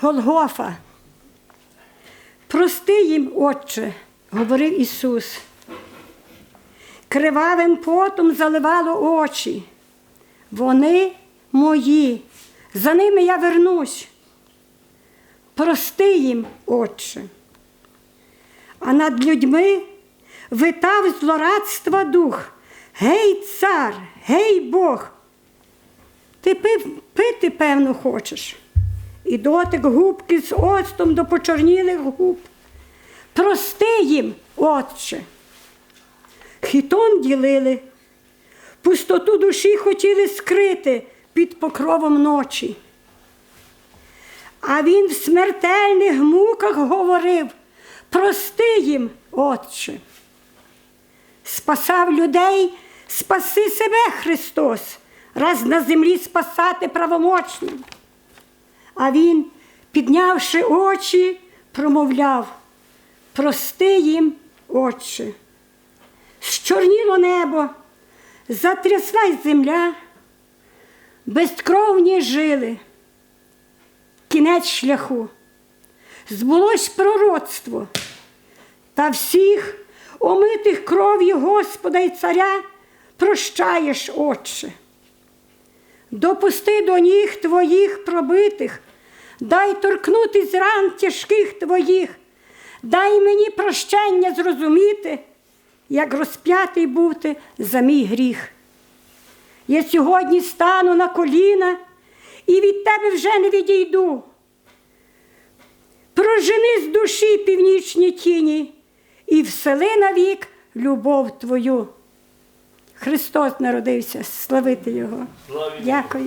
Голгофа. Прости їм, Отче, говорив Ісус. Кривавим потом заливало очі. Вони мої, за ними я вернусь. Прости їм, Отче. А над людьми витав злорадства дух. Гей, цар, гей Бог. Ти пити, певно, хочеш. І дотик губки з оцтом до почорнілих губ. Прости їм, Отче. Хітон ділили, пустоту душі хотіли скрити під покровом ночі. А він в смертельних муках говорив: прости їм, Отче. Спасав людей, спаси себе Христос, раз на землі спасати правомочним. А він, піднявши очі, промовляв: Прости їм, Отче. Щорніло небо, затряслась земля, безкровні жили, кінець шляху. Збулось пророцтво, та всіх, омитих кров'ю Господа й царя, прощаєш, Отче. Допусти до ніг твоїх пробитих, дай торкнутись ран тяжких твоїх, дай мені прощення зрозуміти, як розп'ятий бути за мій гріх. Я сьогодні стану на коліна і від тебе вже не відійду. Прожени з душі північні тіні і всели навік любов твою. Христос народився, славити Його. Дякую.